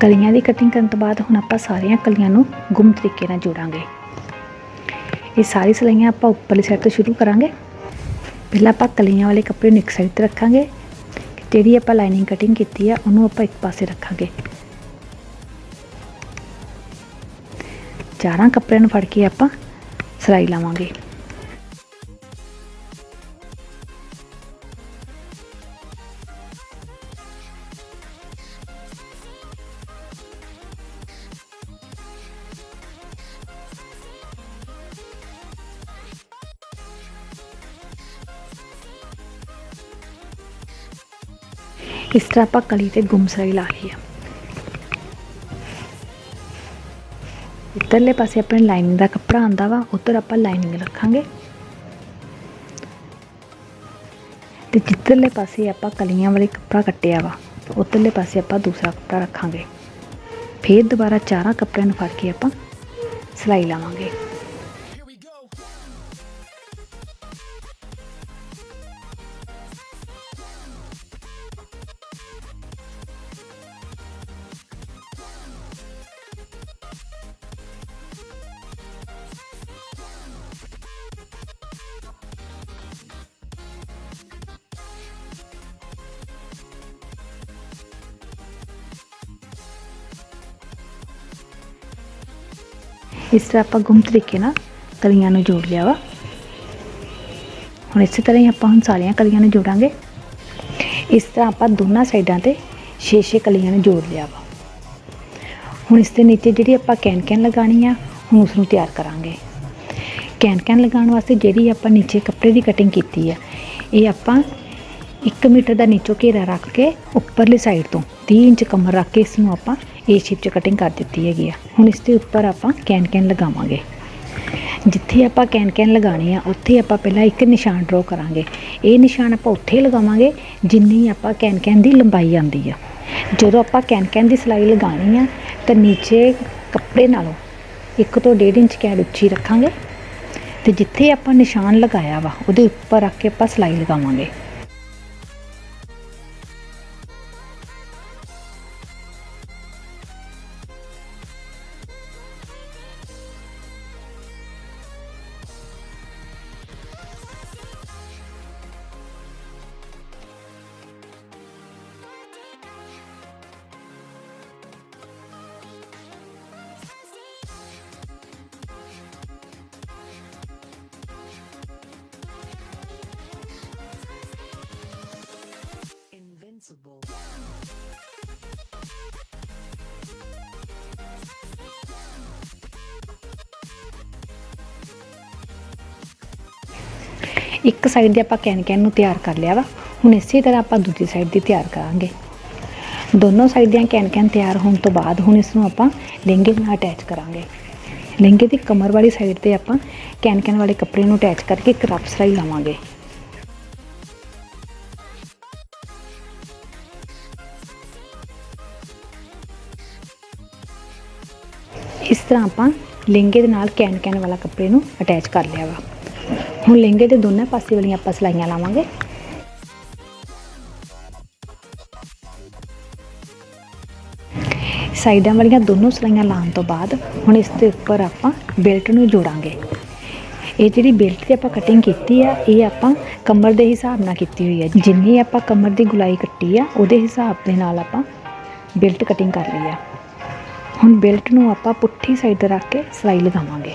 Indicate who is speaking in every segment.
Speaker 1: ਕਲੀਆਂ ਦੀ ਕਟਿੰਗ ਕਰਨ ਤੋਂ ਬਾਅਦ ਹੁਣ ਆਪਾਂ ਸਾਰੀਆਂ ਕਲੀਆਂ ਨੂੰ ਗੁੰਮ ਤਰੀਕੇ ਨਾਲ ਜੋੜਾਂਗੇ। ਇਹ ਸਾਰੀ ਸਲਾਈਆਂ ਆਪਾਂ ਉੱਪਰਲੀ ਸਾਈਡ ਤੋਂ ਸ਼ੁਰੂ ਕਰਾਂਗੇ। ਪਹਿਲਾਂ ਆਪਾਂ ਕਲੀਆਂ ਵਾਲੇ ਕੱਪੜੇ ਨੂੰ ਇੱਕ ਸਾਈਡ ਤੇ ਰੱਖਾਂਗੇ। ਜਿਹੜੀ ਆਪਾਂ ਲਾਈਨਿੰਗ ਕਟਿੰਗ ਕੀਤੀ ਆ, ਉਹਨੂੰ ਆਪਾਂ ਇੱਕ ਪਾਸੇ ਰੱਖਾਂਗੇ। ਚਾਰਾਂ ਕੱਪੜਿਆਂ ਨੂੰ ਫੜ ਕੇ ਆਪਾਂ ਸਿਲਾਈ ਲਾਵਾਂਗੇ। ਇਸ ਤਰ੍ਹਾਂ ਆਪਾਂ ਕਲੀ ਤੇ ਗੁੰਮਸਰਾਈ ਲਾ ਲਈ ਆ। ਇੱਧਰਲੇ ਪਾਸੇ ਆਪਣੇ ਲਾਈਨਿੰਗ ਦਾ ਕੱਪੜਾ ਆਂਦਾ ਵਾ, ਉੱਧਰ ਆਪਾਂ ਲਾਈਨਿੰਗ ਰੱਖਾਂਗੇ। ਤੇ ਜਿੱਧਰਲੇ ਪਾਸੇ ਆਪਾਂ ਕਲੀਆਂ ਵਾਲੇ ਕੱਪੜਾ ਕੱਟਿਆ ਵਾ, ਉੱਧਰਲੇ ਪਾਸੇ ਆਪਾਂ ਦੂਸਰਾ ਕੱਪੜਾ ਰੱਖਾਂਗੇ। ਫਿਰ ਦੁਬਾਰਾ ਚਾਰਾਂ ਕੱਪੜਿਆਂ ਨੂੰ ਫੜ ਕੇ ਆਪਾਂ ਸਿਲਾਈ ਲਾਵਾਂਗੇ। ਇਸ ਤਰ੍ਹਾਂ ਆਪਾਂ ਗੁੰਮ ਤਰੀਕੇ ਨਾਲ ਕਲੀਆਂ ਨੂੰ ਜੋੜ ਲਿਆ ਵਾ। ਹੁਣ ਇਸੇ ਤਰ੍ਹਾਂ ਹੀ ਆਪਾਂ ਹੁਣ ਸਾਰੀਆਂ ਕਲੀਆਂ ਨੂੰ ਜੋੜਾਂਗੇ। ਇਸ ਤਰ੍ਹਾਂ ਆਪਾਂ ਦੋਨਾਂ ਸਾਈਡਾਂ ਤੇ 6-6 ਕਲੀਆਂ ਨੂੰ ਜੋੜ ਲਿਆ ਵਾ। ਹੁਣ ਇਸ ਦੇ ਨੀਚੇ ਜਿਹੜੀ ਆਪਾਂ ਕੈਨ ਕੈਨ ਲਗਾਣੀ ਆ, ਹੁਣ ਉਸ ਨੂੰ ਤਿਆਰ ਕਰਾਂਗੇ। ਕੈਨ ਕੈਨ ਲਗਾਉਣ ਵਾਸਤੇ ਜਿਹੜੀ ਆਪਾਂ ਨੀਚੇ ਕੱਪੜੇ ਦੀ ਕਟਿੰਗ ਕੀਤੀ ਆ, ਇਹ ਆਪਾਂ 1 ਮੀਟਰ ਦਾ ਨੀਚੋਂ ਘੇਰਾ ਰੱਖ ਕੇ ਉੱਪਰਲੀ ਸਾਈਡ ਤੋਂ 30 ਇੰਚ ਕਮਰ ਰੱਖ ਕੇ ਇਸ ਨੂੰ ਆਪਾਂ ਏ ਸ਼ੇਪ 'ਚ ਕਟਿੰਗ ਕਰ ਦਿੱਤੀ ਹੈਗੀ ਆ। ਹੁਣ ਇਸ ਦੇ ਉੱਪਰ ਆਪਾਂ ਕੈਨ ਕੈਨ ਲਗਾਵਾਂਗੇ। ਜਿੱਥੇ ਆਪਾਂ ਕੈਨ ਕੈਨ ਲਗਾਣੀ ਆ, ਉੱਥੇ ਆਪਾਂ ਪਹਿਲਾਂ ਇੱਕ ਨਿਸ਼ਾਨ ਡਰਾ ਕਰਾਂਗੇ। ਇਹ ਨਿਸ਼ਾਨ ਆਪਾਂ ਉੱਥੇ ਲਗਾਵਾਂਗੇ ਜਿੰਨੀ ਆਪਾਂ ਕੈਨ ਕੈਨ ਦੀ ਲੰਬਾਈ ਆਂਦੀ ਆ। ਜਦੋਂ ਆਪਾਂ ਕੈਨ ਕੈਨ ਦੀ ਸਿਲਾਈ ਲਗਾਣੀ ਆ, ਤਾਂ ਨੀਚੇ ਕੱਪੜੇ ਨਾਲੋਂ 1 ਤੋਂ 1.5 ਇੰਚ ਕੈਡ ਉੱਚੀ ਰੱਖਾਂਗੇ। ਤੇ ਜਿੱਥੇ ਆਪਾਂ ਨਿਸ਼ਾਨ ਲਗਾਇਆ ਵਾ, ਉਹਦੇ ਉੱਪਰ ਰੱਖ ਕੇ ਆਪਾਂ ਸਿਲਾਈ ਲਗਾਵਾਂਗੇ। ਇੱਕ ਸਾਈਡ ਦੇ ਆਪਾਂ ਕੈਨ ਕੈਨ ਨੂੰ ਤਿਆਰ ਕਰ ਲਿਆ ਵਾ। ਹੁਣ ਇਸੇ ਤਰ੍ਹਾਂ ਆਪਾਂ ਦੂਜੀ ਸਾਈਡ ਦੀ ਤਿਆਰ ਕਰਾਂਗੇ। ਦੋਨੋਂ ਸਾਈਡ ਦੀਆਂ ਕੈਨ ਕੈਨ ਤਿਆਰ ਹੋਣ ਤੋਂ ਬਾਅਦ ਹੁਣ ਇਸ ਨੂੰ ਆਪਾਂ ਲਹਿੰਗੇ ਨਾਲ ਅਟੈਚ ਕਰਾਂਗੇ। ਲਹਿੰਗੇ ਦੀ ਕਮਰ ਵਾਲੀ ਸਾਈਡ ਤੇ ਆਪਾਂ ਕੈਨ ਕੈਨ ਵਾਲੇ ਕੱਪੜੇ ਨੂੰ ਅਟੈਚ ਕਰਕੇ ਇੱਕ ਰੱਫ ਸਿਲਾਈ ਲਾਵਾਂਗੇ। ਇਸ ਤਰ੍ਹਾਂ ਆਪਾਂ ਲਹਿੰਗੇ ਦੇ ਨਾਲ ਕੈਨ ਕੈਨ ਵਾਲਾ ਕੱਪੜੇ ਨੂੰ ਅਟੈਚ ਕਰ ਲਿਆ ਵਾ। ਹੁਣ ਲਹਿੰਗੇ ਦੇ ਦੋਨਾਂ ਪਾਸੇ ਵਾਲੀਆਂ ਆਪਾਂ ਸਲਾਈਆਂ ਲਾਵਾਂਗੇ। ਸਾਈਡਾਂ ਵਾਲੀਆਂ ਦੋਨੋਂ ਸਲਾਈਆਂ ਲਾਉਣ ਤੋਂ ਬਾਅਦ ਹੁਣ ਇਸ ਦੇ ਉੱਪਰ ਆਪਾਂ ਬੈਲਟ ਨੂੰ ਜੋੜਾਂਗੇ। ਇਹ ਜਿਹੜੀ ਬੈਲਟ ਦੀ ਆਪਾਂ ਕਟਿੰਗ ਕੀਤੀ ਆ, ਇਹ ਆਪਾਂ ਕਮਰ ਦੇ ਹਿਸਾਬ ਨਾਲ ਕੀਤੀ ਹੋਈ ਹੈ ਜਿੰਨੀ ਆਪਾਂ ਕਮਰ ਦੀ ਗੁਲਾਈ ਕੱਟੀ ਆ, ਉਹਦੇ ਹਿਸਾਬ ਦੇ ਨਾਲ ਆਪਾਂ ਬੈਲਟ ਕਟਿੰਗ ਕਰ ਲਈ ਆ। ਹੁਣ ਬੈਲਟ ਨੂੰ ਆਪਾਂ ਪੁੱਠੀ ਸਾਈਡ ਤੇ ਰੱਖ ਕੇ ਸਿਲਾਈ ਲਗਾਵਾਂਗੇ।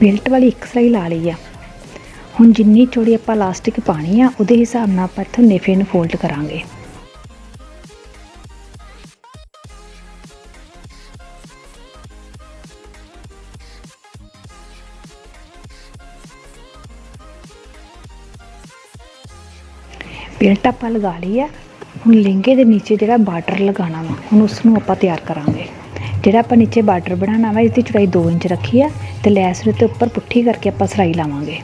Speaker 1: ਬੈਲਟ ਵਾਲੀ ਇੱਕ ਸਿਲਾਈ ਲਾ ਲਈ ਆ। ਹੁਣ ਜਿੰਨੀ ਚੌੜੀ ਆਪਾਂ ਲਾਸਟਿਕ ਪਾਣੀ ਆ, ਉਹਦੇ ਹਿਸਾਬ ਨਾਲ ਆਪਾਂ ਇੱਥੋਂ ਨੇਫੇ ਨੂੰ ਫੋਲਡ ਕਰਾਂਗੇ। ਬੈਲਟ ਆਪਾਂ ਲਗਾ ਲਈ ਆ। ਹੁਣ ਲਹਿੰਗੇ ਦੇ ਨੀਚੇ ਜਿਹੜਾ ਬਾਰਡਰ ਲਗਾਉਣਾ ਵਾ, ਹੁਣ ਉਸ ਨੂੰ ਆਪਾਂ ਤਿਆਰ ਕਰਾਂਗੇ। ਜਿਹੜਾ ਆਪਾਂ ਨੀਚੇ ਬਾਰਡਰ ਬਣਾਉਣਾ ਵਾ ਇਸ ਦੀ ਚੌੜਾਈ 2 ਇੰਚ ਰੱਖੀ ਆ। ਤੇ ਲੈਸ ਦੇ ਉੱਤੇ ਉੱਪਰ ਪੁੱਠੀ ਕਰਕੇ ਆਪਾਂ ਸਰਾਈ ਲਾਵਾਂਗੇ।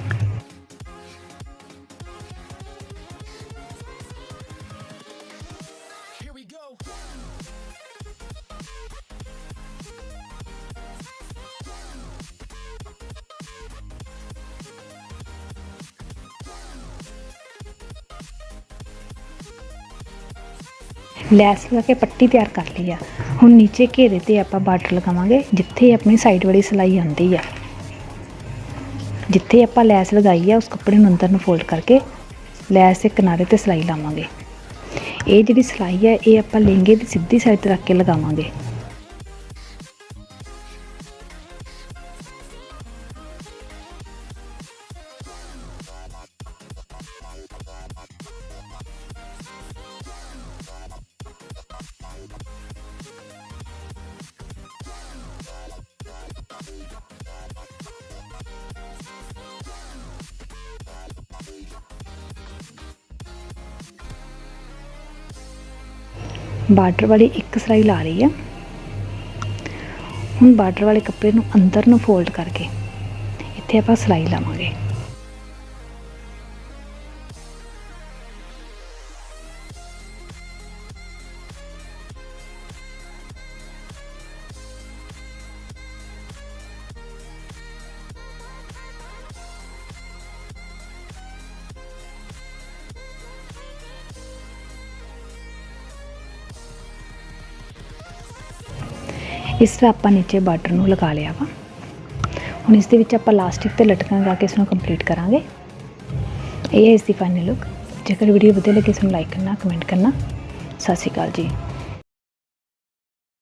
Speaker 1: ਲੈਸ ਲਗਾ ਕੇ ਪੱਟੀ ਤਿਆਰ ਕਰ ਲਈ ਆ। ਹੁਣ ਨੀਚੇ ਘੇਰੇ ਤੇ ਆਪਾਂ ਬਾਰਡਰ ਲਗਾਵਾਂਗੇ, ਜਿੱਥੇ ਆਪਣੀ ਸਾਈਡ ਵਾਲੀ ਸਿਲਾਈ ਆਉਂਦੀ ਆ। ਜਿੱਥੇ ਆਪਾਂ ਲੈਸ ਲਗਾਈ ਆ, ਉਸ ਕੱਪੜੇ ਨੂੰ ਅੰਦਰ ਨੂੰ ਫੋਲਡ ਕਰਕੇ ਲੈਸ ਦੇ ਕਿਨਾਰੇ ਤੇ ਸਿਲਾਈ ਲਾਵਾਂਗੇ। ਇਹ ਜਿਹੜੀ ਸਿਲਾਈ ਹੈ ਇਹ ਆਪਾਂ ਲਹਿੰਗੇ ਦੀ ਸਿੱਧੀ ਸਾਈਡ ਤੇ ਰੱਖ ਕੇ ਲਗਾਵਾਂਗੇ। ਬਾਰਡਰ ਵਾਲੀ ਇੱਕ ਸਿਲਾਈ ਲਾ ਰਹੀ ਆ। ਹੁਣ ਬਾਰਡਰ ਵਾਲੇ ਕੱਪੜੇ ਨੂੰ ਅੰਦਰ ਨੂੰ ਫੋਲਡ ਕਰਕੇ ਇੱਥੇ ਆਪਾਂ ਸਿਲਾਈ ਲਾਵਾਂਗੇ। ਇਸ ਤਰ੍ਹਾਂ ਆਪਾਂ ਨੀਚੇ ਬਾਰਡਰ ਨੂੰ ਲਗਾ ਲਿਆ ਵਾ। ਹੁਣ ਇਸ ਦੇ ਵਿੱਚ ਆਪਾਂ ਲਾਸਟਿਕ ਤੇ ਲਟਕਾਂ ਲਗਾ ਕੇ ਇਸ ਨੂੰ ਕੰਪਲੀਟ ਕਰਾਂਗੇ। ਇਹ ਹੈ ਇਸ ਦੀ ਫਾਈਨਲ ਲੁੱਕ ਜੇਕਰ ਵੀਡੀਓ ਵਧੀਆ ਲੱਗੇ ਇਸ ਨੂੰ ਲਾਈਕ ਕਰਨਾ ਕਮੈਂਟ ਕਰਨਾ। ਸਤਿ ਸ਼੍ਰੀ ਅਕਾਲ ਜੀ।